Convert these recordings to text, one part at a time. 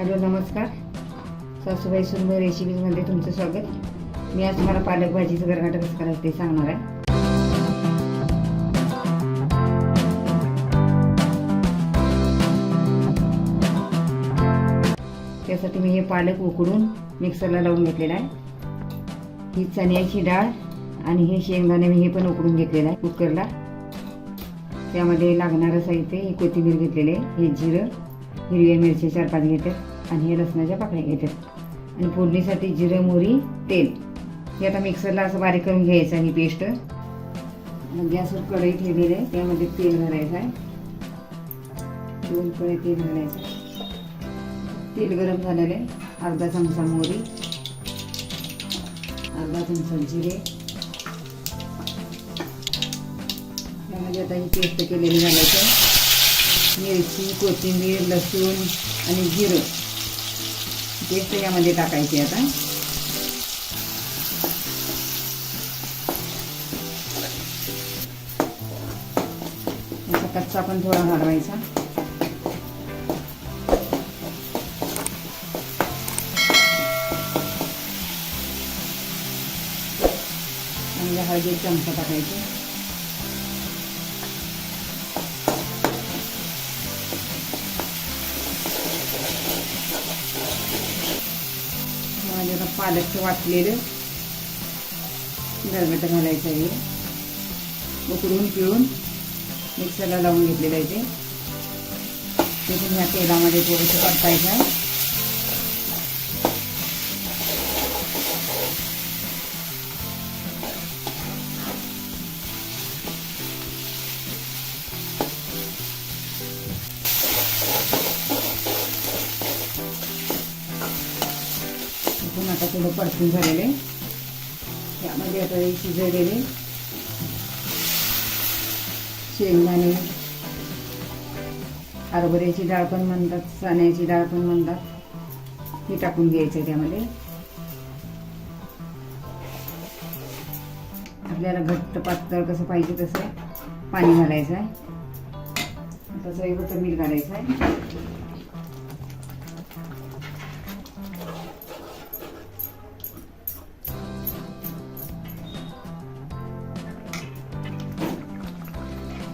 Hello नमस्कार. सासूबाई सुंदर रेसिपीजमध्ये तुमचं स्वागत. मी आज तुम्हाला पालक भाजीचं गरगाट कसं करायचं ते सांगणार आहे. त्यासाठी मी हे पालक उकडून मिक्सरला लावून घेतलेलं आहे. ही चण्याची डाळ आणि हे शेंगदाणे मी हे पण उकडून घेतलेलं आहे कुकरला. त्यामध्ये लागणारं साहित्य हे कोथिंबीर घेतलेले आहे हे जिरं हिरव्या मिरच्या चार पाच घेतात आणि हे लसणाच्या पाकळ्या घेतात आणि फोडणीसाठी जिरं मोरी तेल. हे आता मिक्सरला असं बारीक करून घ्यायचं आहे ही पेस्ट गॅसवर कढई ठेवलेली आहे त्यामध्ये तेल घालायचं आहे. दोन कढई तेल घालायचं आहे. तेल गरम झालेलं आहे. अर्धा चमचा मोहरी. अर्धा चमचा जिरे. त्यामध्ये आता ही पेस्ट केलेली घालायचं मिरची कोथिंबीर लसूण आणि जिरं. पेस्ट यामध्ये टाकायची आता. असा कच्चा पण थोडा घालवायचा हळदी चमचा टाकायची. पालकचं वाटलेलं. गरगट घालायचं आहे. उकडून पिळून मिक्सरला लावून घेतलेलं आहे ते. ते पण ह्या तेलामध्ये थोडंसं परतायचं आहे इथून आता थोडं परतून झालेलं आहे. त्यामध्ये आता शिजवलेले शेंगदाणे हरभऱ्याची डाळ पण म्हणतात चण्याची डाळ पण म्हणतात. हे टाकून घ्यायचं त्यामध्ये. आपल्याला घट्ट पातळ कसं पाहिजे तसं पाणी घालायचं आहे. आता चवीपुरतं मीठ घालायचं आहे.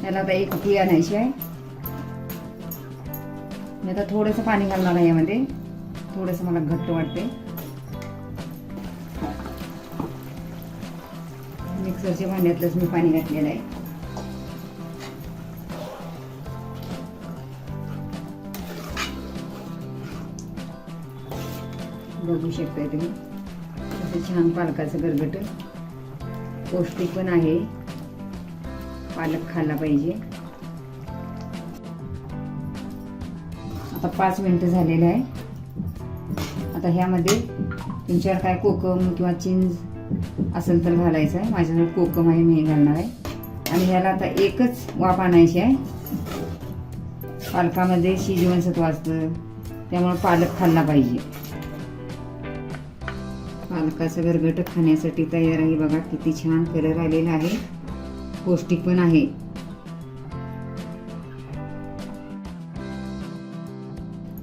याला आता एक उकळी आणायची आहे? मी आता थोडंसं पाणी घालणार आहे यामध्ये. थोडंसं मला घट्ट वाटते मिक्सरच्या भांड्यातलंच मी पाणी घातलेलं आहे. बघू शकताय तुम्ही. असं छान पालकाचं गरगट. पौष्टिक पण आहे. पालक खाल्ला पाहिजे. आता पाच मिनिटं झालेलं आहे. आता ह्यामध्ये तुमच्यावर काय कोकम किंवा चिंज असेल तर घालायचं आहे. माझ्याकडे कोकम आहे मी घालणार आहे. आणि ह्याला आता एकच वाफ आणायची आहे. पालकामध्ये शी जीवनसत्व असतं. त्यामुळं पालक खाल्ला पाहिजे. पालकाचं गरगट खाण्यासाठी तयार आहे. बघा किती छान कलर आलेला आहे. पौष्टिक पण आहे.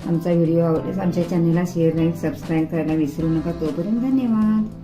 आमचा व्हिडिओ आवडल्यास आमच्या चॅनलला शेअर लाईक सबस्क्राईब करायला विसरू नका. तोपर्यंत धन्यवाद.